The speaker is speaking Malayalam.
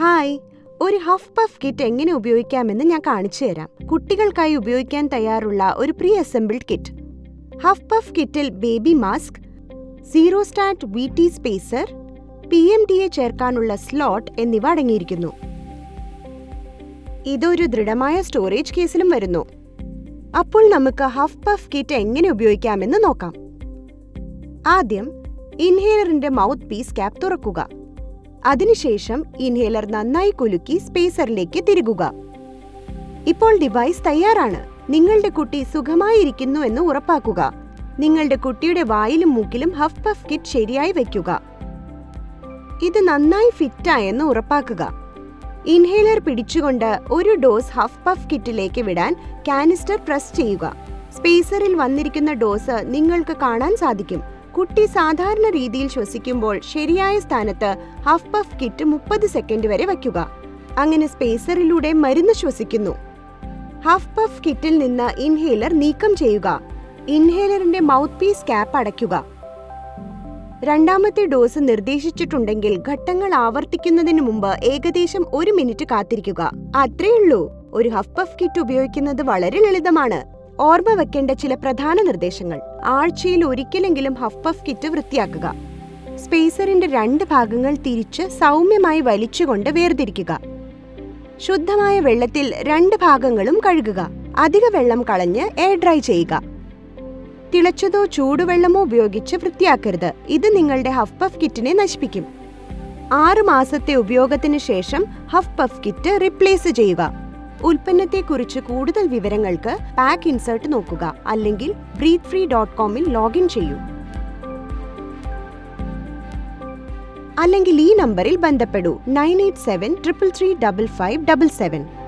ഹായ്. ഒരു ഹഫ് പഫ് കിറ്റ് എങ്ങനെ ഉപയോഗിക്കാമെന്ന് ഞാൻ കാണിച്ചു തരാം. കുട്ടികൾക്കായി ഉപയോഗിക്കാൻ തയ്യാറുള്ള ഒരു pre assembled kit huff puff കിറ്റിൽ baby mask zero stat V T spacer P M ഡിയെ ചേർക്കാനുള്ള സ്ലോട്ട് എന്നിവ അടങ്ങിയിരിക്കുന്നു. ഇതൊരു ദൃഢമായ സ്റ്റോറേജ് കേസിലും വരുന്നു. അപ്പോൾ നമുക്ക് ഹഫ് പഫ് കിറ്റ് എങ്ങനെ ഉപയോഗിക്കാമെന്ന് നോക്കാം. ആദ്യം ഇൻഹേലറിന്റെ മൗത്ത് പീസ് ക്യാപ് തുറക്കുക. അതിനുശേഷം ഇൻഹേലർ നന്നായി കുലുക്കി സ്പേസറിലേക്ക് തിരുകുക. ഇപ്പോൾ ഡിവൈസ് തയ്യാറാണ്. നിങ്ങളുടെ കുട്ടി സുഖമായിരിക്കുന്നു എന്ന് ഉറപ്പാക്കുക. നിങ്ങളുടെ കുട്ടിയുടെ വായിലും മൂക്കിലും ഹഫ് പഫ് കിറ്റ് ശരിയായി വെക്കുക ഇത് നന്നായി ഫിറ്റായെന്ന് ഉറപ്പാക്കുക. ഇൻഹേലർ പിടിച്ചുകൊണ്ട് ഒരു ഡോസ് ഹഫ് പഫ് കിറ്റിലേക്ക് വിടാൻ കാനിസ്റ്റർ പ്രസ് ചെയ്യുക. സ്പേസറിൽ വന്നിരിക്കുന്ന ഡോസ് നിങ്ങൾക്ക് കാണാൻ സാധിക്കും. കുട്ടി സാധാരണ രീതിയിൽ ശ്വസിക്കുമ്പോൾ ശരിയായ സ്ഥാനത്ത് ഹഫ് പഫ് കിറ്റ് മുപ്പത് സെക്കൻഡ് വരെ വയ്ക്കുക. അങ്ങനെ സ്പേസറിലൂടെ മരുന്ന് ശ്വസിക്കുന്നു. ഹഫ് പഫ് കിറ്റിൽ നിന്ന് ഇൻഹേലർ നീക്കം ചെയ്യുക. ഇൻഹേലറിന്റെ മൗത്ത് പീസ് ക്യാപ്പ് അടയ്ക്കുക. രണ്ടാമത്തെ ഡോസ് നിർദ്ദേശിച്ചിട്ടുണ്ടെങ്കിൽ ഘട്ടങ്ങൾ ആവർത്തിക്കുന്നതിന് മുമ്പ് ഏകദേശം ഒരു മിനിറ്റ് കാത്തിരിക്കുക. അത്രയുള്ളൂ. ഒരു ഹഫ് പഫ് കിറ്റ് ഉപയോഗിക്കുന്നത് വളരെ ലളിതമാണ്. ഓർമ്മ വെക്കേണ്ട ചില പ്രധാന നിർദ്ദേശങ്ങൾ. ആഴ്ചയിൽ ഒരിക്കലെങ്കിലും ഹഫ് പഫ് കിറ്റ് വൃത്തിയാക്കുക. സ്പേസറിന്റെ രണ്ട് ഭാഗങ്ങൾ തിരിച്ച് സൗമ്യമായി വലിച്ചുകൊണ്ട് വേർതിരിക്കുക. ശുദ്ധമായ വെള്ളത്തിൽ രണ്ട് ഭാഗങ്ങളും കഴുകുക. അധിക വെള്ളം കളഞ്ഞ് എയർ ഡ്രൈ ചെയ്യുക. തിളച്ചതോ ചൂടുവെള്ളമോ ഉപയോഗിച്ച് വൃത്തിയാക്കരുത്. ഇത് നിങ്ങളുടെ ഹഫ് പഫ് കിറ്റിനെ നശിപ്പിക്കും. ആറ് മാസത്തെ ഉപയോഗത്തിന് ശേഷം ഹഫ് പഫ് കിറ്റ് റിപ്ലേസ് ചെയ്യുക. ഉൽപ്പന്നത്തെക്കുറിച്ച് കൂടുതൽ വിവരങ്ങൾക്ക് പാക്ക് ഇൻസേർട്ട് നോക്കുക അല്ലെങ്കിൽ ബ്രീത്ത് ഫ്രീ ഡോട്ട് കോമിൽ ലോഗിൻ ചെയ്യൂ. അല്ലെങ്കിൽ ഈ നമ്പറിൽ ബന്ധപ്പെടൂ nine eight seven triple three double five double seven.